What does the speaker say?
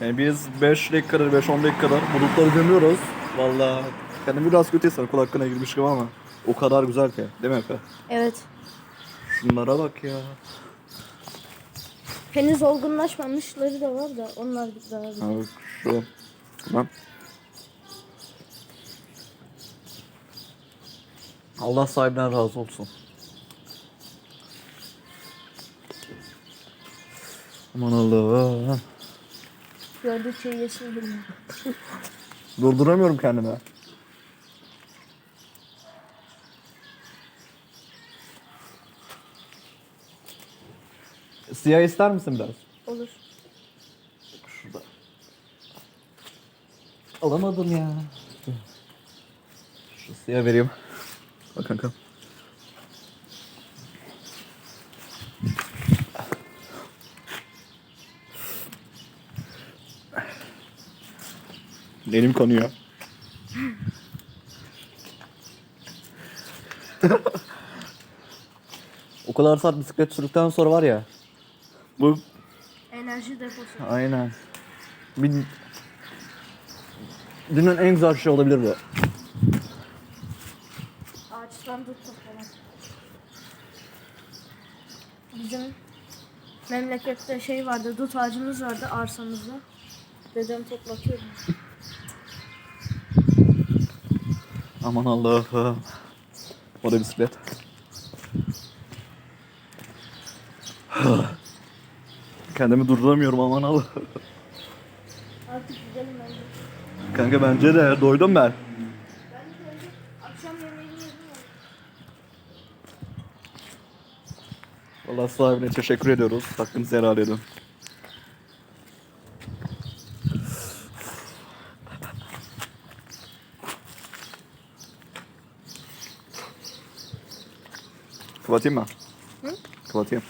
Yani biz 5 dakikadır, 5-10 dakikadır bulutları dönüyoruz. Valla kendimi biraz kötü hissediyorum. Kul hakkına girmiş gibi ama o kadar güzel ki. Değil mi Efe? Evet. Şunlara bak ya. Henüz olgunlaşmamışları da var da onlar güzel. Ha, bak şu. Lan. Allah sahibinden razı olsun. Aman Allah'ım. Gördükçe yesin geliyor. Durduramıyorum kendimi. Siyah ister misin biraz? Olur. Şurada. Alamadım ya. Şu siyah vereyim. Bak kanka. Elim kanıyor. o kadar saat bisiklet sürdükten sonra var ya. Bu Enerji deposu. Aynen. Bir... Dünün en güzel şey olabilir bu. Ağaçtan tut falan. Bizim memlekette şey vardı, dut ağacımız vardı arsamızda. Dedem toplatıyordu. Aman Allah'ım. O da bisiklet. Kendimi durduramıyorum aman Allah. Artık gidelim bence. Kanka bence de doydum ben. Allah sahibine teşekkür ediyoruz. Hakkınızı helal edin. 搞什么？搞什么？